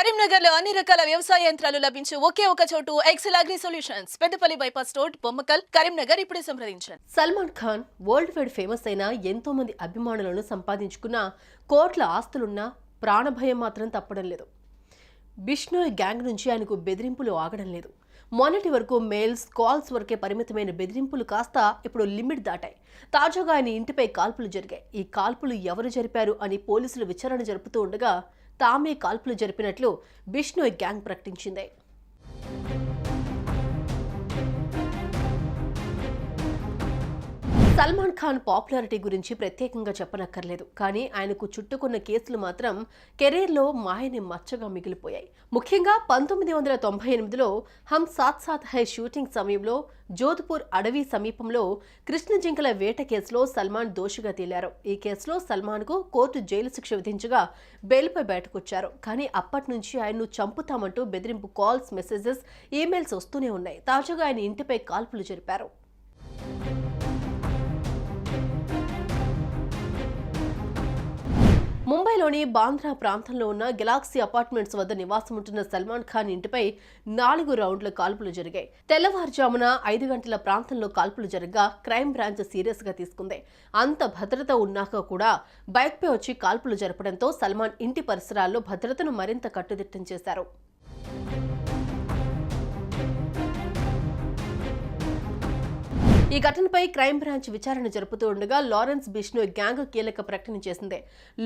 కరీంనగర్లో అన్ని రకాల వ్యవసాయ యంత్రాలు లభించే ఒకే ఒక చోటు excel agri solutions Peddapalli bypass road Bommakal Karimnagar ఇప్పుడే సంప్రదించండి. Salman Khan world wide famous అయిన ఎంతో మంది అభిమానులను సంపాదించుకున్న కోట్ల ఆస్తులున్న ప్రాణభయం మాత్రం తప్పడం లేదు. బిష్ణోయ్ గ్యాంగ్ నుంచి ఆయనకు బెదిరింపులు ఆగడం లేదు. మొన్నటి వరకు మెయిల్స్ కాల్స్ వరకే పరిమితమైన బెదిరింపులు కాస్త ఇప్పుడు లిమిట్ దాటాయి. తాజాగా ఆయన ఇంటిపై కాల్పులు జరిగాయి. ఈ కాల్పులు ఎవరు జరిపారు అని పోలీసులు విచారణ జరుపుతూ ఉండగా తామే కాల్పులు జరిపినట్లు బిష్ణోయ్ గ్యాంగ్ ప్రకటించింది. సల్మాన్ ఖాన్ పాపులారిటీ గురించి ప్రత్యేకంగా చెప్పనక్కర్లేదు. కానీ ఆయనకు చుట్టుకున్న కేసులు మాత్రం కెరీర్లో మాయని మచ్చగా మిగిలిపోయాయి. ముఖ్యంగా పంతొమ్మిది వందల తొంభై ఎనిమిదిలో హమ్ సాత్ సాత్ హై షూటింగ్ సమయంలో జోధ్పూర్ అడవి సమీపంలో కృష్ణ జింకల వేట కేసులో సల్మాన్ దోషిగా తేలారు. ఈ కేసులో సల్మాన్కు కోర్టు జైలు శిక్ష విధించగా బెయిల్పై బయటకొచ్చారు. కానీ అప్పటి నుంచి ఆయన్ను చంపుతామంటూ బెదిరింపు కాల్స్ మెసేజెస్ ఈమెయిల్స్ వస్తూనే ఉన్నాయి. తాజాగా ఆయన ఇంటిపై కాల్పులు జరిపారు. ముంబైలోని బాంద్రా ప్రాంతంలో ఉన్న గెలాక్సీ అపార్ట్మెంట్స్ వద్ద నివాసం ఉంటున్న సల్మాన్ ఖాన్ ఇంటిపై నాలుగు రౌండ్ల కాల్పులు జరిగాయి. తెల్లవారుజామున ఐదు గంటల ప్రాంతంలో కాల్పులు జరగగా క్రైమ్ బ్రాంచ్ సీరియస్గా తీసుకుంది. అంత భద్రత ఉన్నాక కూడా బైక్పై వచ్చి కాల్పులు జరపడంతో సల్మాన్ ఇంటి పరిసరాల్లో భద్రతను మరింత కట్టుదిట్టం చేశారు. ఈ ఘటనపై క్రైమ్ బ్రాంచ్ విచారణ జరుపుతూ ఉండగా లారెన్స్ బిష్ణోయ్ గ్యాంగ్ కీలక ప్రకటన చేసింది.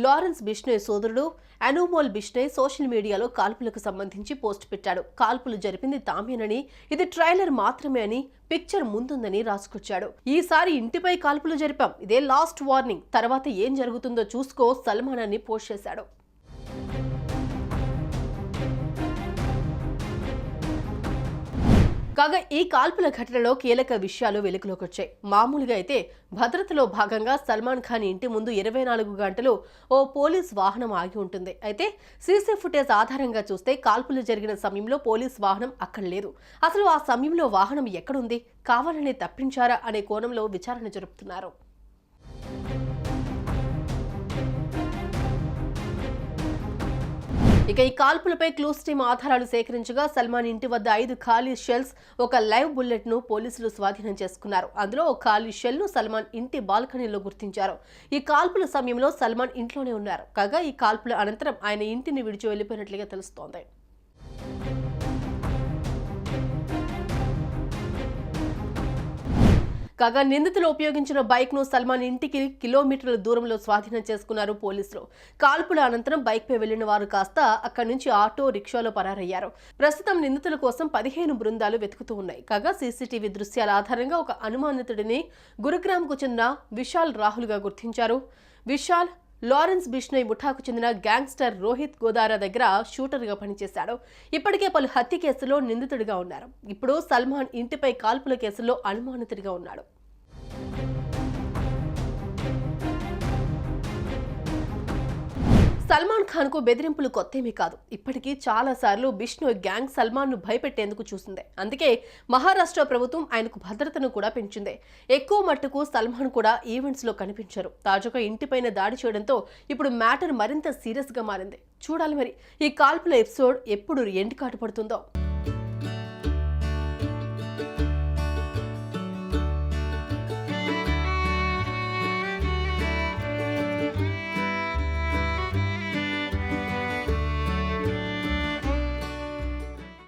లారెన్స్ బిష్ణోయ్ సోదరుడు అనూమోల్ బిష్ణోయ్ సోషల్ మీడియాలో కాల్పులకు సంబంధించి పోస్ట్ పెట్టాడు. కాల్పులు జరిపింది తామేనని ఇది ట్రైలర్ మాత్రమే అని పిక్చర్ ముందుందని రాసుకొచ్చాడు. ఈసారి ఇంటిపై కాల్పులు జరిపాం. ఇదే లాస్ట్ వార్నింగ్. తర్వాత ఏం జరుగుతుందో చూసుకో సల్మానాన్ని పోస్ట్ చేశాడు. కాగా ఈ కాల్పుల ఘటనలో కీలక విషయాలు వెలుగులోకి వచ్చాయి మామూలుగా అయితే భద్రతలో భాగంగా సల్మాన్ ఖాన్ ఇంటి ముందు ఇరవై నాలుగు గంటలు ఓ పోలీస్ వాహనం ఆగి ఉంటుంది. అయితే సీసీ ఫుటేజ్ ఆధారంగా చూస్తే కాల్పులు జరిగిన సమయంలో పోలీస్ వాహనం అక్కడ లేదు అసలు ఆ సమయంలో వాహనం ఎక్కడుంది? కావాలని తప్పించారా? అనే కోణంలో విచారణ జరుపుతున్నారు. ఇక ఈ కాల్పులపై క్లూస్ టీమ్ ఆధారాలు సేకరించగా సల్మాన్ ఇంటి వద్ద ఐదు ఖాళీ షెల్స్ ఒక లైవ్ బుల్లెట్ను పోలీసులు స్వాధీనం చేసుకున్నారు. అందులో ఒక ఖాళీ షెల్ను సల్మాన్ ఇంటి బాల్కనీలో గుర్తించారు. ఈ కాల్పుల సమయంలో సల్మాన్ ఇంట్లోనే ఉన్నారు. కాగా ఈ కాల్పుల అనంతరం ఆయన ఇంటిని విడిచి వెళ్ళిపోయినట్లుగా తెలుస్తోంది. కాగా నిందితులు ఉపయోగించిన బైక్ను సల్మాన్ ఇంటికి కిలోమీటర్ల దూరంలో స్వాధీనం చేసుకున్నారు పోలీసులు. కాల్పుల అనంతరం బైక్ పై వెళ్ళిన వారు కాస్త అక్కడి నుంచి ఆటో రిక్షాలో పరారయ్యారు. ప్రస్తుతం నిందితుల కోసం పదిహేను బృందాలు వెతుకుతూ ఉన్నాయి. కాగా సీసీటీవీ దృశ్యాల ఆధారంగా ఒక అనుమానితుడిని గురుగ్రామ్కు చెందిన విశాల్ రాహుల్గా గుర్తించారు. విశాల్ లారెన్స్ బిష్నోయ్ ముఠాకు చెందిన గ్యాంగ్స్టర్ రోహిత్ గోదారా దగ్గర షూటర్గా పనిచేశాడు. ఇప్పటికే పలు హత్య కేసులో నిందితుడిగా ఉన్నారు. ఇప్పుడు సల్మాన్ ఇంటిపై కాల్పుల కేసులో అనుమానితుడిగా ఉన్నాడు. సల్మాన్ ఖాన్కు బెదిరింపులు కొత్తేమీ కాదు. ఇప్పటికీ చాలా సార్లు బిష్ణు గ్యాంగ్ సల్మాన్ను భయపెట్టేందుకు చూసింది. అందుకే మహారాష్ట్ర ప్రభుత్వం ఆయనకు భద్రతను కూడా పెంచింది. ఎక్కువ మట్టుకు సల్మాన్ కూడా ఈవెంట్స్లో కనిపించారు. తాజాగా ఇంటిపైన దాడి చేయడంతో ఇప్పుడు మ్యాటర్ మరింత సీరియస్గా మారింది. చూడాలి మరి ఈ కాల్పుల ఎపిసోడ్ ఎప్పుడు ఎండ్ కాటు పడుతుందో.